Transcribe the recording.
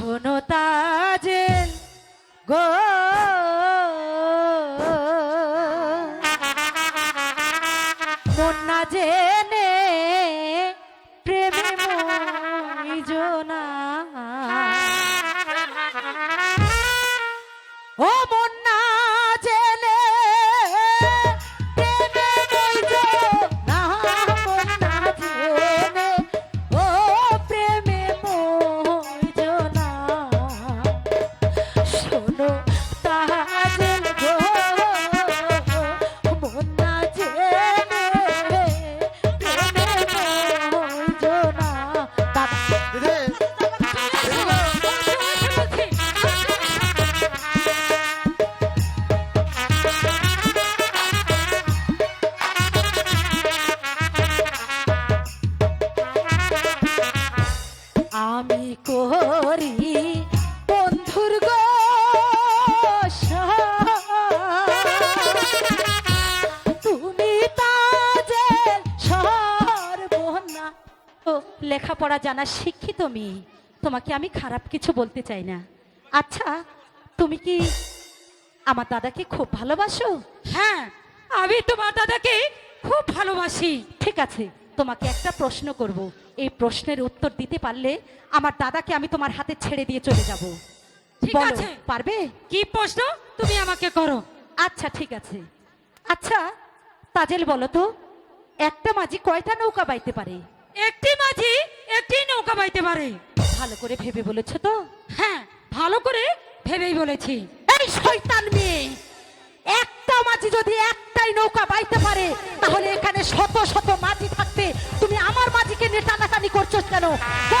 শোনো তাজেল গো। মন না জেনে প্রেমে মইজনা আমি করি বন্ধুর গো তুমি তাজের সর্বনা। ও লেখাপড়া জানা শিক্ষিত মেয়ে তোমাকে আমি খারাপ কিছু বলতে চাই না। আচ্ছা তুমি কি আমার দাদাকে খুব ভালোবাসো? হ্যাঁ আমি তোমার দাদাকে খুব ভালোবাসি। ঠিক আছে। তোমাকে একটা প্রশ্ন করব। এই প্রশ্নের উত্তর দিতে পারলে আমার দাদাকে আমি তোমার হাতে ছেড়ে দিয়ে চলে যাব। ঠিক আছে। পারবে? কি প্রশ্ন? তুমি আমাকে করো। আচ্ছা ঠিক আছে। আচ্ছা তাজেল বলো তো একটা মাঝি কয়টা নৌকা বাইতে পারে? একটি মাঝি একটি নৌকা বাইতে পারে। ভালো করে ভেবে বলেছ তো? হ্যাঁ ভালো করে ভেবেই বলেছি। এই শয়তান মেয়ে একটা মাঝি যদি একটাই নৌকা বাইতে পারে তাহলে এখানে শত শত মাঝি Go!